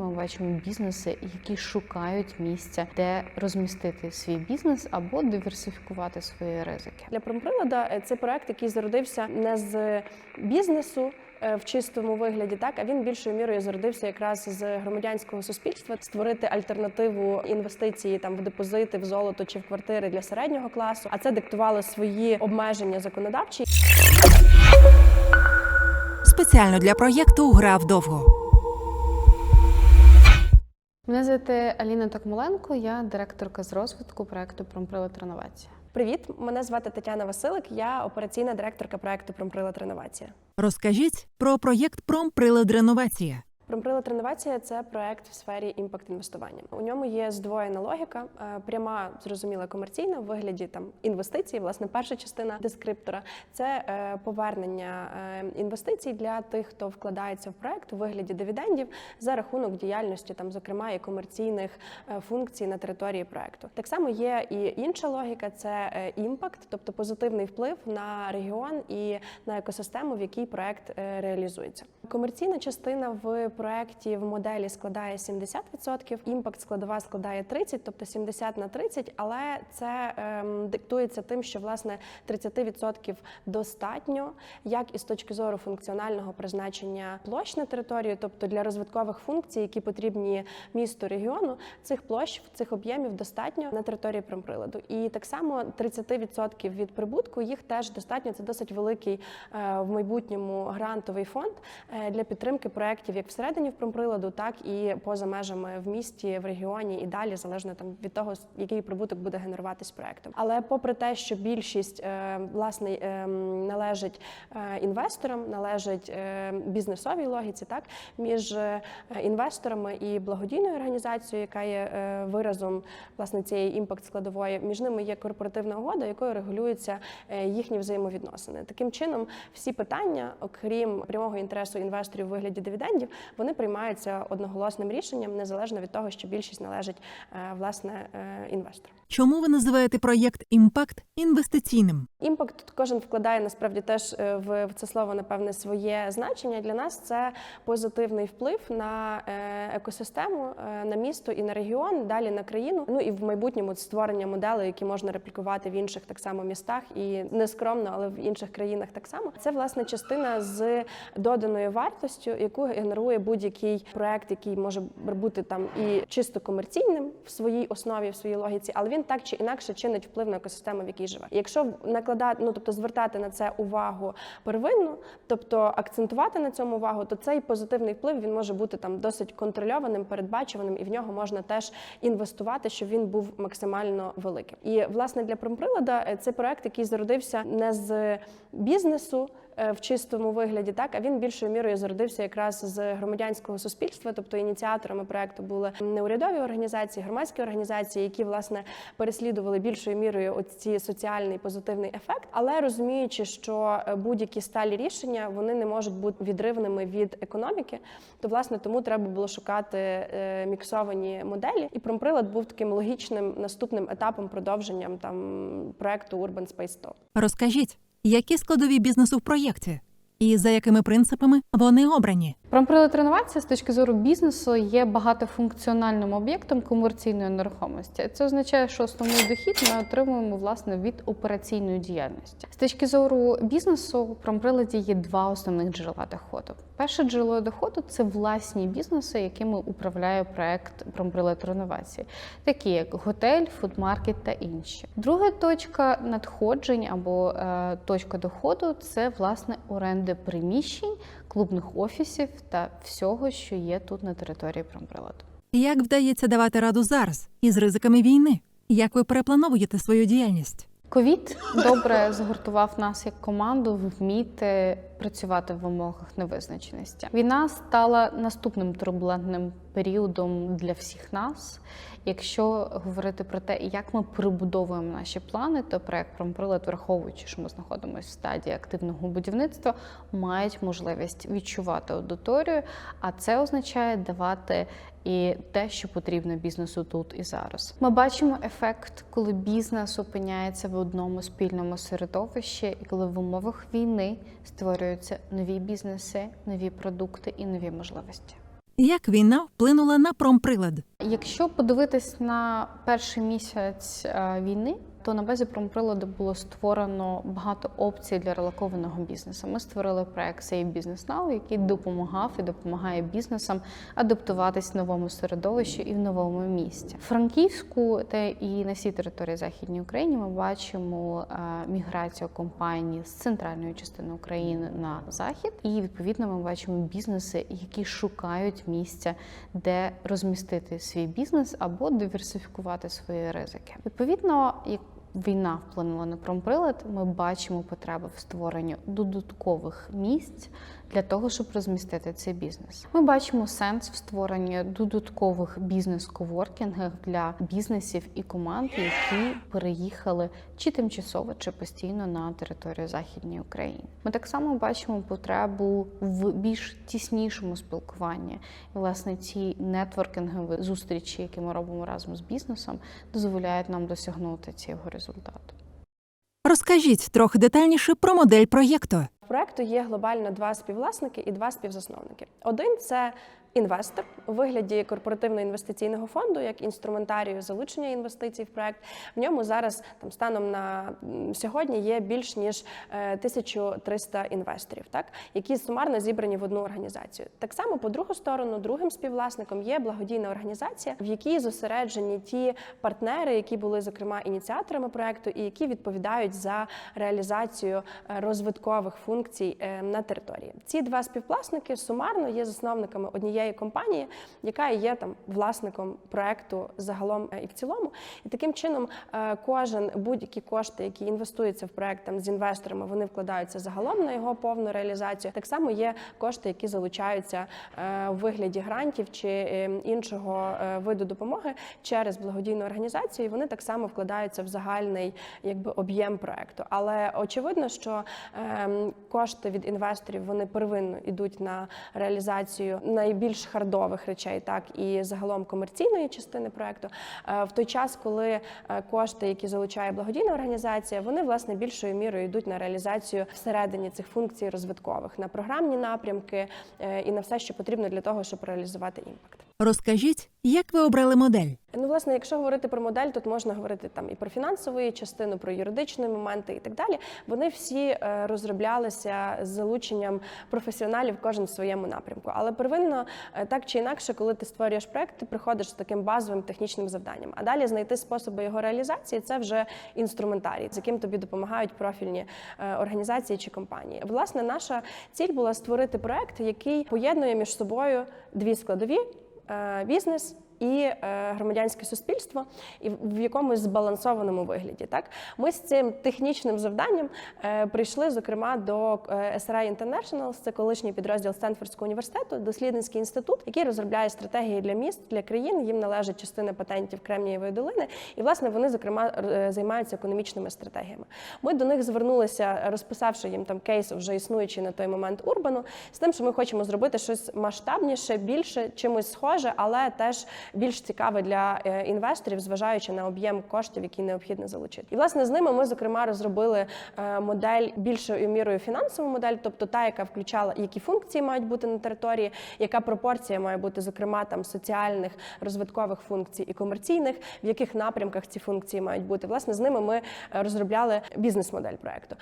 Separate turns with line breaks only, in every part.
Ми бачимо бізнеси, які шукають місця, де розмістити свій бізнес або диверсифікувати свої ризики.
Для промприлада е, це проект, який зародився не з бізнесу. е, В чистому вигляді, так а він більшою мірою зародився якраз з громадянського суспільства, створити альтернативу інвестиції там в депозити, в золото чи в квартири для середнього класу. А це диктувало свої обмеження законодавчі.
Спеціально для проєкту Грав довго.
Мене звати Аліна Токмоленко, я директорка з розвитку проекту Промприлад Реновація.
Привіт, мене звати Тетяна Василик. Я операційна директорка проекту Промприлад Реновація.
Розкажіть про проєкт Промприлад реновація.
Промприлад реновація це проект в сфері імпакт інвестування. У ньому є здвоєна логіка, е, пряма, зрозуміла комерційна в вигляді там інвестицій. Власне, перша частина дескриптора це е, повернення е, інвестицій для тих, хто вкладається в проект у вигляді дивідендів за рахунок діяльності, там, зокрема, і комерційних функцій на території проекту. Так само є і інша логіка це імпакт, тобто позитивний вплив на регіон і на екосистему, в якій проект реалізується. Комерційна частина в проекті в моделі складає 70%, імпакт складова складає 30%, тобто 70 на 30%, але це ем, диктується тим, що власне 30% достатньо, як і з точки зору функціонального призначення площ на територію, тобто для розвиткових функцій, які потрібні місту регіону, цих площ, цих об'ємів достатньо на території промприладу. І так само 30% від прибутку їх теж достатньо. Це досить великий е, в майбутньому грантовий фонд е, для підтримки проєктів як всередині в промприладу, так і поза межами в місті, в регіоні і далі, залежно там від того, який прибуток буде генеруватись проектом. Але попри те, що більшість е, власне е, належить е, інвесторам, належить бізнесовій логіці, так між інвесторами і благодійною організацією, яка є виразом власне цієї імпакт складової, між ними є корпоративна угода, якою регулюються їхні взаємовідносини. Таким чином, всі питання, окрім прямого інтересу інвесторів у вигляді дивідендів, вони приймаються одноголосним рішенням, незалежно від того, що більшість належить е, власне е, інвестору.
Чому ви називаєте проєкт Імпакт інвестиційним?
Імпакт тут кожен вкладає насправді теж е, в це слово напевне своє значення. Для нас це позитивний вплив на е, екосистему, е, на місто і на регіон, далі на країну. Ну і в майбутньому створення моделей, які можна реплікувати в інших так само містах, і не скромно, але в інших країнах так само. Це власне частина з доданою вартостю, яку генерує будь-який проект, який може бути там і чисто комерційним в своїй основі, в своїй логіці, але він так чи інакше чинить вплив на екосистему, в якій живе. І Якщо накладати, ну тобто звертати на це увагу первинну, тобто акцентувати на цьому увагу, то цей позитивний вплив він може бути там досить контрольованим, передбачуваним, і в нього можна теж інвестувати, щоб він був максимально великим. І власне для промприлада е, це проект, який зародився не з бізнесу в чистому вигляді, так а він більшою мірою зародився якраз з громадянського суспільства, тобто ініціаторами проекту були неурядові організації, громадські організації, які власне переслідували більшою мірою оці соціальний позитивний ефект, але розуміючи, що е, будь-які сталі рішення вони не можуть бути відривними від економіки, то власне тому треба було шукати е, міксовані моделі. І промприлад був таким логічним наступним етапом продовженням там проекту Urban Space Top.
Розкажіть, які складові бізнесу в проєкті і за якими принципами вони обрані?
Промприлад реновація з точки зору бізнесу є багатофункціональним об'єктом комерційної нерухомості. Це означає, що основний дохід ми отримуємо власне від операційної діяльності. З точки зору бізнесу, промприладі є два основних джерела доходу. Перше джерело доходу це власні бізнеси, якими управляє проект промприлад реновації, такі як готель, фудмаркет та інші. Друга точка надходжень або е, точка доходу це власне оренди приміщень, клубних офісів та всього, що є тут на території промприладу.
Як вдається давати раду зараз із ризиками війни? Як ви переплановуєте свою діяльність?
Ковід добре згуртував нас як команду вміти працювати в умовах невизначеності. Війна стала наступним турбулентним періодом для всіх нас. Якщо говорити про те, як ми перебудовуємо наші плани, то проект «Промприлад», враховуючи, що ми знаходимося в стадії активного будівництва, мають можливість відчувати аудиторію, а це означає давати і те, що потрібно бізнесу тут і зараз. Ми бачимо ефект, коли бізнес опиняється в одному спільному середовищі, і коли в умовах війни створюються нові бізнеси, нові продукти і нові можливості.
Як війна вплинула на промприлад?
Якщо подивитись на перший місяць е, війни, то на базі промприладу було створено багато опцій для релокованого бізнесу. Ми створили проект Save Business Now, який допомагав і допомагає бізнесам адаптуватись в новому середовищі і в новому місті. В Франківську та і на всій території Західній України ми бачимо е, міграцію компаній з центральної частини України на захід, і відповідно ми бачимо бізнеси, які шукають місця, де розмістити свій бізнес або диверсифікувати свої ризики. Відповідно, як війна вплинула на промприлад, ми бачимо потребу в створенні додаткових місць для того, щоб розмістити цей бізнес. Ми бачимо сенс в створенні додаткових бізнес-коворкінгів для бізнесів і команд, які переїхали чи тимчасово, чи постійно на територію Західної України. Ми так само бачимо потребу в більш тіснішому спілкуванні. І власне ці нетворкінгові зустрічі, які ми робимо разом з бізнесом, дозволяють нам досягнути цього результату.
Розкажіть трохи детальніше про модель проєкту.
Проекту є глобально два співвласники і два співзасновники. Один це інвестор у вигляді корпоративно-інвестиційного фонду, як інструментарію залучення інвестицій в проект. В ньому зараз там станом на сьогодні є більш ніж е, 1300 інвесторів, так які сумарно зібрані в одну організацію. Так само, по другу сторону, другим співвласником є благодійна організація, в якій зосереджені ті партнери, які були зокрема ініціаторами проекту, і які відповідають за реалізацію е, розвиткових функцій е, на території. Ці два співвласники сумарно є засновниками однієї компанії, яка є там власником проекту загалом е, і в цілому. І таким чином е, кожен будь-які кошти, які інвестуються в проект там з інвесторами, вони вкладаються загалом на його повну реалізацію. Так само є кошти, які залучаються е, у вигляді грантів чи е, іншого е, виду допомоги через благодійну організацію. І вони так само вкладаються в загальний якби об'єм проекту. Але очевидно, що ем, кошти від інвесторів вони первинно йдуть на реалізацію найбільш хардових речей, так і загалом комерційної частини проекту. Е, В той час, коли е, кошти, які залучає благодійна організація, вони власне більшою мірою йдуть на реалізацію всередині цих функцій розвиткових на програмні напрямки е, і на все, що потрібно для того, щоб реалізувати імпакт.
Розкажіть, як ви обрали модель?
Ну, власне, якщо говорити про модель, тут можна говорити там і про фінансову частину, про юридичні моменти і так далі. Вони всі е, розроблялися з залученням професіоналів, кожен в своєму напрямку. Але первинно, е, так чи інакше, коли ти створюєш проект, ти приходиш з таким базовим технічним завданням. А далі знайти способи його реалізації це вже інструментарій, з яким тобі допомагають профільні е, організації чи компанії. Власне, наша ціль була створити проект, який поєднує між собою дві складові бізнес. І е, громадянське суспільство, і в- якомусь збалансованому вигляді. Так ми з цим технічним завданням е, прийшли, зокрема, до е, SRI International, це колишній підрозділ Стенфордського університету, дослідницький інститут, який розробляє стратегії для міст для країн. Їм належить частина патентів Кремнієвої долини, і власне вони зокрема займаються економічними стратегіями. Ми до них звернулися, розписавши їм там кейс, вже існуючий на той момент Урбану, з тим, що ми хочемо зробити щось масштабніше, більше, чимось схоже, але теж більш цікаве для е, інвесторів, зважаючи на об'єм коштів, які необхідно залучити. І власне з ними ми зокрема розробили е, модель більшою мірою фінансову модель, тобто та, яка включала які функції мають бути на території, яка пропорція має бути, зокрема там соціальних розвиткових функцій і комерційних, в яких напрямках ці функції мають бути. Власне, з ними ми е, розробляли бізнес-модель проекту.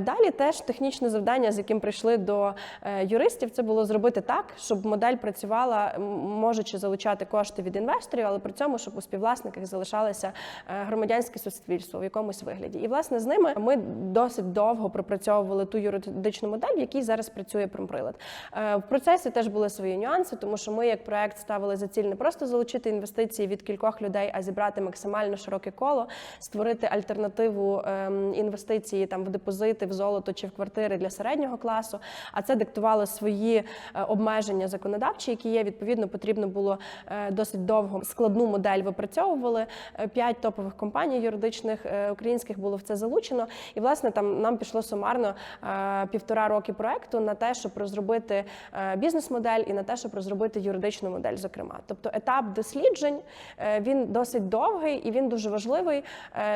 Далі теж технічне завдання, з яким прийшли до юристів, це було зробити так, щоб модель працювала, можучи залучати кошти від інвесторів, але при цьому, щоб у співвласниках залишалося е, громадянське суспільство в якомусь вигляді. І власне з ними ми досить довго пропрацьовували ту юридичну модель, в якій зараз працює промприлад. Е, В процесі теж були свої нюанси, тому що ми, як проект, ставили за ціль не просто залучити інвестиції від кількох людей, а зібрати максимально широке коло, створити альтернативу ем, інвестиції там в депозити, в золото чи в квартири для середнього класу. А це диктувало свої е, обмеження законодавчі, які є. Відповідно, потрібно було досить досить довго складну модель випрацьовували. Е, П'ять топових компаній юридичних е, українських було в це залучено. І власне там нам пішло сумарно е, півтора роки проекту на те, щоб розробити бізнес-модель і на те, щоб розробити юридичну модель. Зокрема, тобто етап досліджень він досить довгий і він дуже важливий,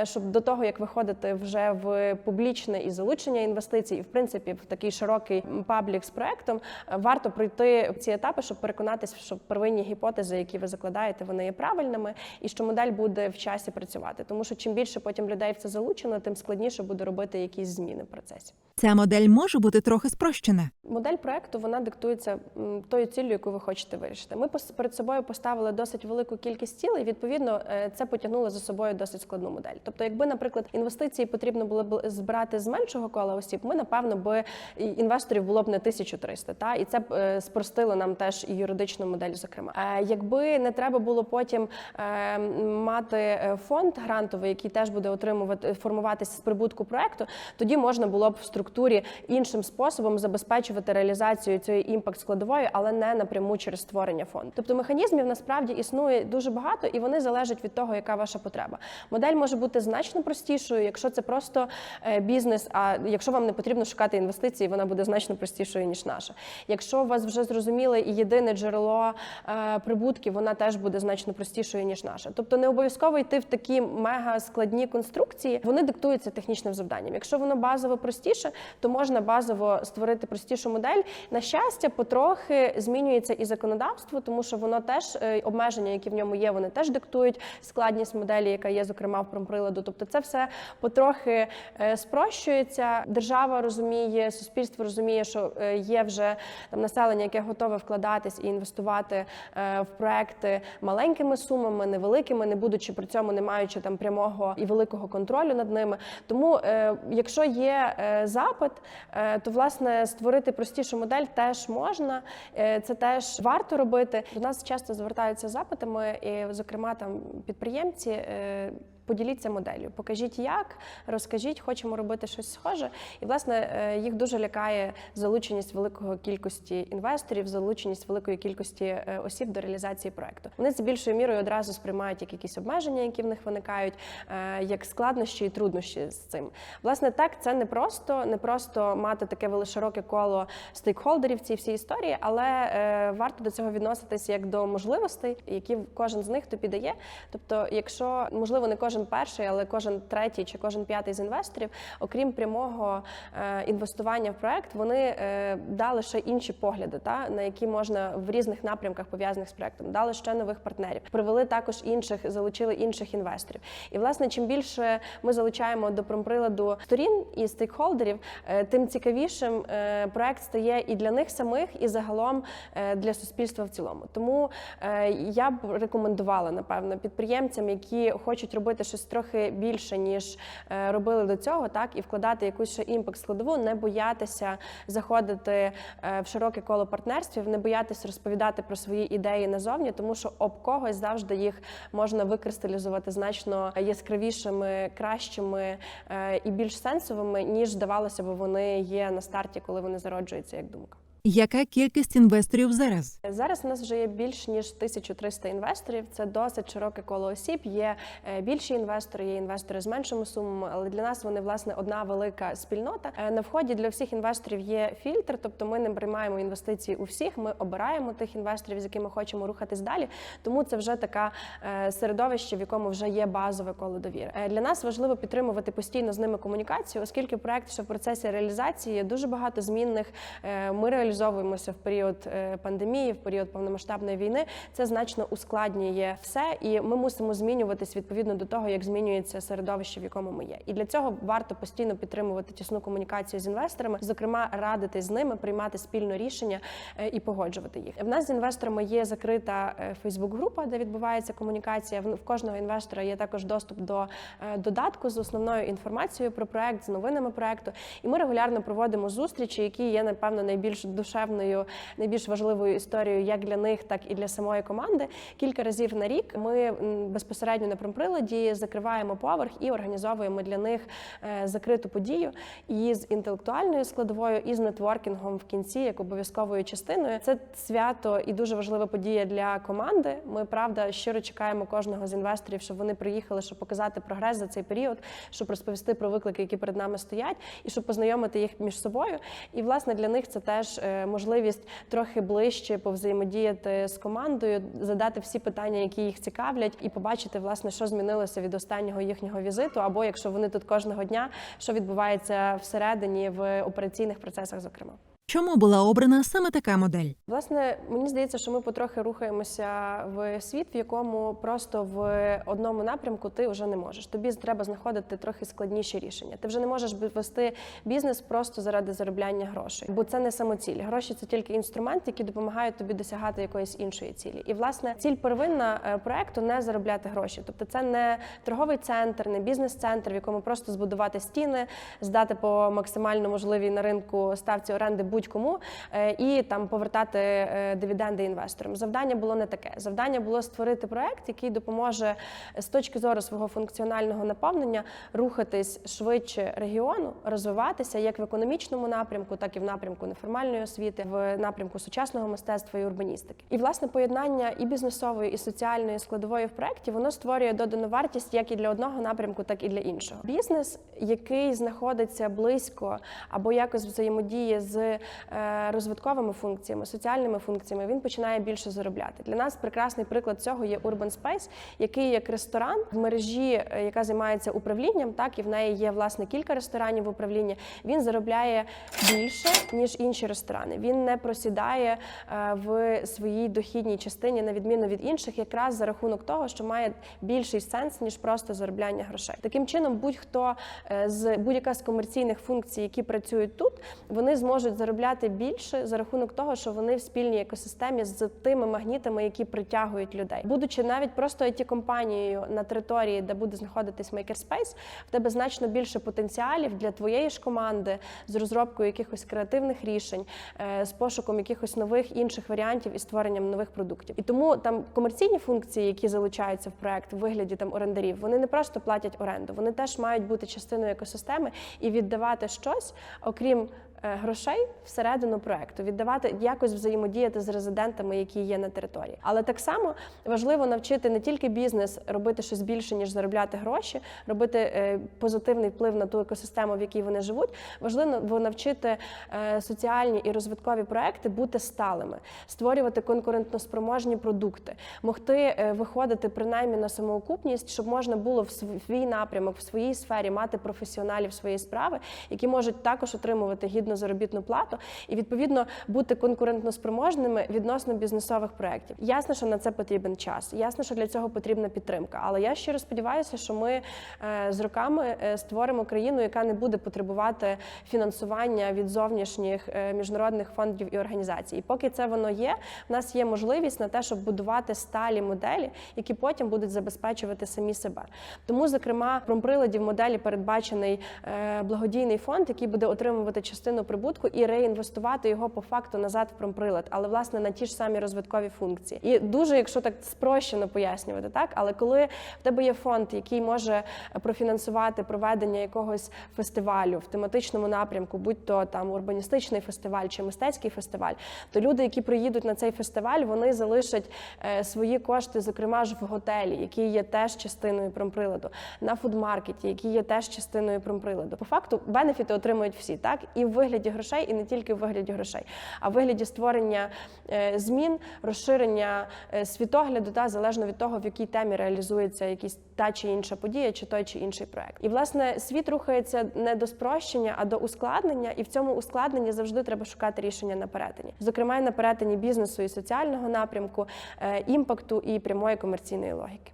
щоб до того як виходити вже в публічне і залучення інвестицій, і в принципі в такий широкий паблік з проектом, варто пройти ці етапи, щоб переконатися, що первинні гіпотези, які ви закладаєте, вони є правильними, і що модель буде в часі працювати. Тому що чим більше потім людей в це залучено, тим складніше буде робити якісь зміни в процесі.
Ця модель може бути трохи спрощена.
Модель проекту вона диктується тою ціллю, яку ви хочете вирішити. Ми перед собою поставили досить велику кількість цілей. Відповідно, е, це потягнуло за собою досить складну модель. Тобто, якби, наприклад, інвестиції потрібно було б збирати з меншого кола осіб, ми напевно би інвесторів було б не 1300, та і це б е, спростило нам теж і юридичну модель. Зокрема, Е, якби не треба було потім е, мати е, фонд грантовий, який теж буде отримувати формуватися з прибутку проекту, тоді можна було б в структурі іншим способом забезпечувати реалізацію цієї імпакт складової, але не напряму через створення фонду. Тобто механізмів насправді існує дуже багато, і вони залежать від того, яка ваша потреба. Модель може бути значно простішою, якщо це просто е, бізнес. А якщо вам не потрібно шукати інвестиції, вона буде значно простішою ніж наша. Якщо у вас вже зрозуміле і єдине джерело е, прибутків, вона теж буде значно простішою ніж наша. Тобто не обов'язково йти в такі мега складні конструкції. Вони диктуються технічним завданням. Якщо воно базово простіше, то можна базово створити простішу модель. На щастя, потрохи змінюється і законодавство, тому що воно теж е, обмеження, які в ньому є, вони теж диктують складність моделі, яка є зокрема в промприладу. Тобто, це все потрохи е, спрощується. Держава розуміє, суспільство розуміє, що е, є вже там населення, яке готове вкладатись і інвестувати в проекти маленькими сумами, невеликими, не будучи при цьому, не маючи там прямого і великого контролю над ними. Тому, е, якщо є е, запит, е, то власне створити простішу модель теж можна. Це теж варто робити. До нас часто звертаються запитами, і, зокрема, там підприємці. Поділіться моделлю, покажіть як, розкажіть, хочемо робити щось схоже. І власне е, їх дуже лякає залученість великої кількості інвесторів, залученість великої кількості е, осіб до реалізації проекту. Вони це більшою мірою одразу сприймають як якісь обмеження, які в них виникають, е, як складнощі і труднощі з цим. Власне, так це не просто, не просто мати таке широке коло стейкхолдерів цій всій історії, але варто до цього відноситися як до можливостей, які кожен з них тобі дає. Тобто, якщо можливо не кожен перший, але кожен третій чи кожен п'ятий з інвесторів, окрім прямого е, інвестування в проект, вони е, дали ще інші погляди, та на які можна в різних напрямках пов'язаних з проектом, дали ще нових партнерів, привели також інших, залучили інших інвесторів. І власне, чим більше ми залучаємо до промприладу сторін і стейкхолдерів, е, тим цікавішим проект стає і для них самих, і загалом для суспільства в цілому. Тому я б рекомендувала напевно підприємцям, які хочуть робити щось трохи більше ніж е, робили до цього, так і вкладати якусь ще імпакт складову, не боятися заходити е, в широке коло партнерствів, не боятися розповідати про свої ідеї назовні, тому що об когось завжди їх можна викристалізувати значно яскравішими, кращими е, і більш сенсовими, ніж здавалося б, вони є на старті, коли вони зароджуються як думка.
Яка кількість інвесторів зараз?
Зараз у нас вже є більш ніж 1300 інвесторів. Це досить широке коло осіб. Є е, більші інвестори, є інвестори з меншими сумами, але для нас вони власне одна велика спільнота. Е, На вході для всіх інвесторів є фільтр, тобто ми не приймаємо інвестиції у всіх. Ми обираємо тих інвесторів, з якими хочемо рухатись далі. Тому це вже така е, середовище, в якому вже є базове коло довіри. Для нас важливо підтримувати постійно з ними комунікацію, оскільки проект ще в процесі реалізації є дуже багато змінних. Ми реалізовуємося в період е, пандемії, в період повномасштабної війни. Це значно ускладнює все, і ми мусимо змінюватись відповідно до того, як змінюється середовище, в якому ми є. І для цього варто постійно підтримувати тісну комунікацію з інвесторами, зокрема радити з ними, приймати спільно рішення е, і погоджувати їх. В нас з інвесторами є закрита Фейсбук-група, де відбувається комунікація. В в кожного інвестора є також доступ до е, додатку з основною інформацією про проект, з новинами проекту. І ми регулярно проводимо зустрічі, які є напевно найбільш душевною, найбільш важливою історією як для них, так і для самої команди. Кілька разів на рік ми безпосередньо на промприладі закриваємо поверх і організовуємо для них е, закриту подію і з інтелектуальною складовою, і з нетворкінгом в кінці, як обов'язковою частиною. Це свято і дуже важлива подія для команди. Ми правда щиро чекаємо кожного з інвесторів, щоб вони приїхали, щоб показати прогрес за цей період, щоб розповісти про виклики, які перед нами стоять, і щоб познайомити їх між собою. І власне для них це теж е, можливість трохи ближче повзаємодіяти з командою, задати всі питання, які їх цікавлять, і побачити, власне, що змінилося від останнього їхнього візиту, або якщо вони тут кожного дня, що відбувається всередині в операційних процесах, зокрема.
Чому була обрана саме така модель?
Власне, мені здається, що ми потрохи рухаємося в світ, в якому просто в одному напрямку ти вже не можеш. Тобі треба знаходити трохи складніші рішення. Ти вже не можеш вести бізнес просто заради заробляння грошей, бо це не самоціль. Гроші це тільки інструмент, який допомагають тобі досягати якоїсь іншої цілі. І власне ціль первинна е, проекту не заробляти гроші. Тобто, це не торговий центр, не бізнес-центр, в якому просто збудувати стіни, здати по максимально можливій на ринку ставці оренди будь-кому е, і там повертати е, дивіденди інвесторам. Завдання було не таке. Завдання було створити проект, який допоможе е, з точки зору свого функціонального наповнення рухатись швидше регіону, розвиватися як в економічному напрямку, так і в напрямку неформальної освіти, в напрямку сучасного мистецтва і урбаністики. І власне поєднання і бізнесової, і соціальної складової в проекті воно створює додану вартість як і для одного напрямку, так і для іншого. Бізнес, який знаходиться близько або якось взаємодіє з розвитковими функціями, соціальними функціями, він починає більше заробляти. Для нас прекрасний приклад цього є Urban Space, який як ресторан в мережі, е, яка займається управлінням, так і в неї є власне кілька ресторанів в управлінні. Він заробляє більше ніж інші ресторани. Він не просідає е, в своїй дохідній частині, на відміну від інших, якраз за рахунок того, що має більший сенс ніж просто заробляння грошей. Таким чином, будь-хто е, з будь-яка з комерційних функцій, які працюють тут, вони зможуть заробляти більше за рахунок того, що вони в спільній екосистемі з тими магнітами, які притягують людей, будучи навіть просто it компанією на території, де буде знаходитись Makerspace, в тебе значно більше потенціалів для твоєї ж команди з розробкою якихось креативних рішень, е, з пошуком якихось нових інших варіантів і створенням нових продуктів. І тому там комерційні функції, які залучаються в проект в вигляді там орендарів, вони не просто платять оренду, вони теж мають бути частиною екосистеми і віддавати щось, окрім. Е, Грошей всередину проекту віддавати якось взаємодіяти з резидентами, які є на території. Але так само важливо навчити не тільки бізнес робити щось більше ніж заробляти гроші, робити е, позитивний вплив на ту екосистему, в якій вони живуть. Важливо навчити е, соціальні і розвиткові проекти бути сталими, створювати конкурентноспроможні продукти, могти виходити принаймні на самоокупність, щоб можна було в свій напрямок, в своїй сфері мати професіоналів своєї справи, які можуть також отримувати гідну заробітну плату і відповідно бути конкурентноспроможними відносно бізнесових проєктів. Ясно, що на це потрібен час. Ясно, що для цього потрібна підтримка. Але я щиро сподіваюся, що ми е, з роками е, створимо країну, яка не буде потребувати фінансування від зовнішніх е, міжнародних фондів і організацій. І поки це воно є, в нас є можливість на те, щоб будувати сталі моделі, які потім будуть забезпечувати самі себе. Тому, зокрема, в промприладі моделі передбачений благодійний фонд, який буде отримувати частину прибутку і реінвестувати його по факту назад в промприлад, але власне на ті ж самі розвиткові функції. І дуже, якщо так спрощено пояснювати, так але коли в тебе є фонд, який може профінансувати проведення якогось фестивалю в тематичному напрямку, будь то там урбаністичний фестиваль чи мистецький фестиваль, то люди, які приїдуть на цей фестиваль, вони залишать е, свої кошти, зокрема ж в готелі, який є теж частиною промприладу, на фудмаркеті, який є теж частиною промприладу. По факту бенефіти отримують всі, так і в вигляді грошей, і не тільки в вигляді грошей, а в вигляді створення е, змін, розширення е, світогляду, та залежно від того, в якій темі реалізується якісь та чи інша подія, чи той чи інший проект. І власне світ рухається не до спрощення, а до ускладнення, і в цьому ускладненні завжди треба шукати рішення на перетині, зокрема на перетині бізнесу і соціального напрямку, е, імпакту і прямої комерційної логіки.